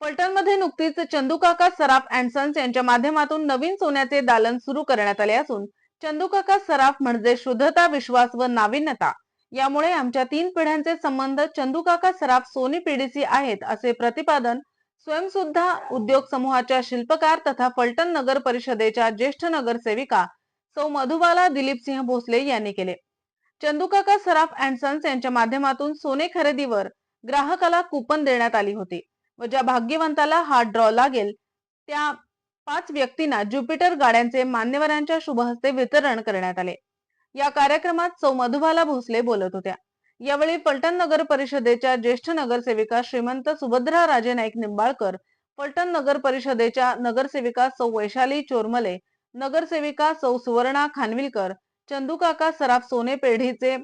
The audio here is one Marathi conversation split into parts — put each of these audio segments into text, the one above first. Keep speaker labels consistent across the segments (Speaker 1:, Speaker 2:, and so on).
Speaker 1: पलटणमध्ये नुकतीच चंदूकाका सराफ अँड सन्स यांच्या माध्यमातून नवीन सोन्याचे दालन सुरू करण्यात आले असून चंदूकाका सराफ म्हणजे शुद्धता विश्वास व नाविन्यता. यामुळे आमच्या तीन पिढ्यांचे संबंध चंदूकाका सराफ सोनी पीडीसी आहेत असे प्रतिपादन स्वयंसुद्धा उद्योग समूहाच्या शिल्पकार तथा फलटण नगर परिषदेच्या ज्येष्ठ नगरसेविका सौ मधुबाला दिलीपसिंह भोसले यांनी केले. चंदूकाका सराफ अँड सन्स यांच्या माध्यमातून सोने खरेदीवर ग्राहकाला कुपन देण्यात आली होती. व ज्या भाग्यवंताला हा ड्रॉ लागेल त्या पाच व्यक्तींना ज्युपिटर गाड्यांचे मान्यवरांच्या शुभहस्ते वितरण करण्यात आले. या कार्यक्रमात सौ मधुबाला भोसले बोलत होत्या. यावेळी पलटण नगर परिषदेच्या ज्येष्ठ नगरसेविका श्रीमंत सुभद्रा राजे नाईक निंबाळकर पलटण नगर परिषदेच्या नगरसेविका सौ वैशाली चोरमले नगरसेविका सौ सुवर्णा खानविलकर चंदूकाका सराफ सोने पेढीचे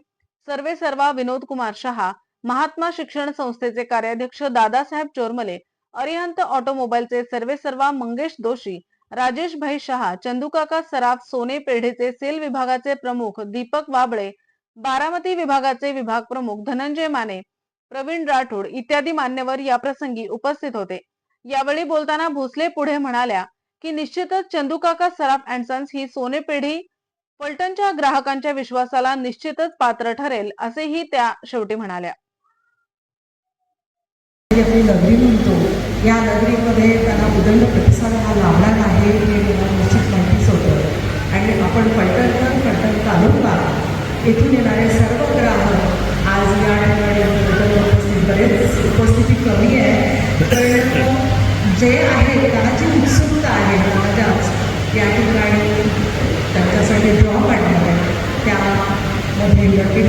Speaker 1: सर्वे सर्वा विनोद कुमार शहा महात्मा शिक्षण संस्थेचे कार्याध्यक्ष दादासाहेब चोरमले अरिहंत ऑटोमोबाईलचे सर्वे सर्वा मंगेश दोषी राजेश भाई शहा चंदुकाका सराफ सोने पेढेचे सेल विभागाचे प्रमुख दीपक वाबळे बारामती विभागाचे विभाग प्रमुख धनंजय माने प्रवीण राठोड इत्यादी मान्यवर या प्रसंगी उपस्थित होते. यावेळी बोलताना भोसले पुढे म्हणाल्या की निश्चितच चंदुकाका सराफ अँड सन्स ही सोने पेढी पलटणच्या ग्राहकांच्या विश्वासाला निश्चितच पात्र ठरेल असेही त्या शेवटी म्हणाल्या.
Speaker 2: आपली नगरी म्हणतो. या नगरीमध्ये त्यांना उदंड प्रतिसाद हा लाभणार आहे हे मला निश्चित माहितीच होतं. आणि आपण पलटणकर पलटण तालुका येथून येणारे सर्व ग्राहक आज या ठिकाणी उपस्थित बरेच उपस्थिती कमी आहे. पण जे आहे त्यांना जी उत्सुकता आहे माझ्याच या ठिकाणी त्यांच्यासाठी ड्रॉ काढणार आहे. त्यामध्ये लटी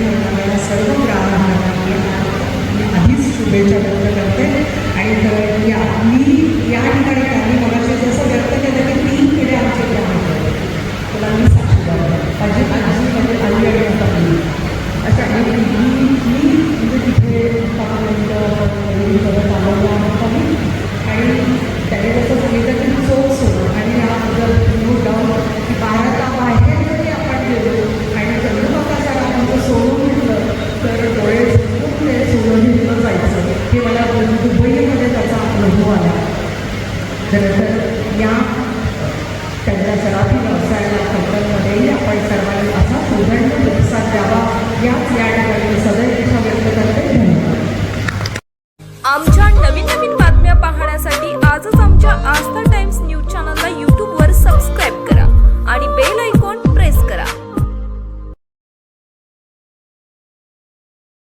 Speaker 2: आला खरं तर या त्यांच्या सराफी व्यवसायाला कंपनीमध्येही आपण सर्वांनी असा पूर्ण प्रतिसाद द्यावा. याच या ठिकाणी सदैव इच्छा व्यक्त करते. धन्यवाद. आमच्या